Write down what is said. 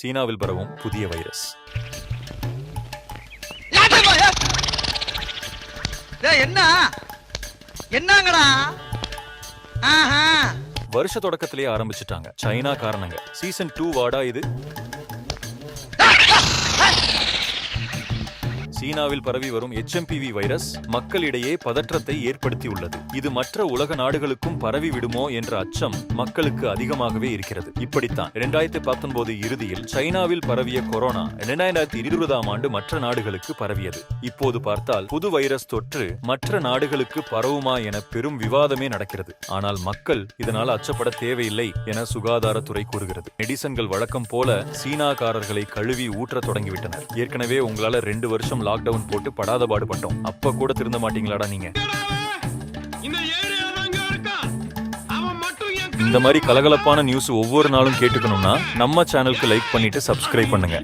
சீனாவில் பரவும் புதிய வைரஸ். என்ன? என்னங்கடா? வருஷ தொடக்கத்திலேயே ஆரம்பிச்சிட்டாங்க. சைனா காரணங்க. சீசன் டூ வாடா இது? சீனாவில் பரவி வரும் HMPV வைரஸ் மக்களிடையே பதற்றத்தை ஏற்படுத்தியுள்ளது. இது மற்ற உலக நாடுகளுக்கும் பரவி விடுமோ என்ற அச்சம் மக்களுக்கு அதிகமாகவே இருக்கிறது. இப்படித்தான் இரண்டாயிரத்தி பத்தொன்பது இறுதியில் சைனாவில் பரவிய கொரோனா இரண்டாயிரத்தி இருபதாம் ஆண்டு மற்ற நாடுகளுக்கு பரவியது. இப்போது பார்த்தால் புது வைரஸ் தொற்று மற்ற நாடுகளுக்கு பரவுமா என பெரும் விவாதமே நடக்கிறது. ஆனால் மக்கள் இதனால் அச்சப்பட தேவையில்லை என சுகாதாரத்துறை கூறுகிறது. மெடிசன்கள் வழக்கம் போல சீனாக்காரர்களை கழுவி ஊற்ற தொடங்கிவிட்டனர். ஏற்கனவே உங்களால ரெண்டு வருஷம் லாக் லாக்டவுன் போட்டு படாத பாடுபட்டோம். அப்ப கூட திருந்த மாட்டீங்களாடா நீங்க? இந்த மாதிரி கலகலப்பான நியூஸ் ஒவ்வொரு நாளும் கேட்டுக்கணும்னா நம்ம சேனலுக்கு லைக் பண்ணிட்டு சப்ஸ்கிரைப் பண்ணுங்க.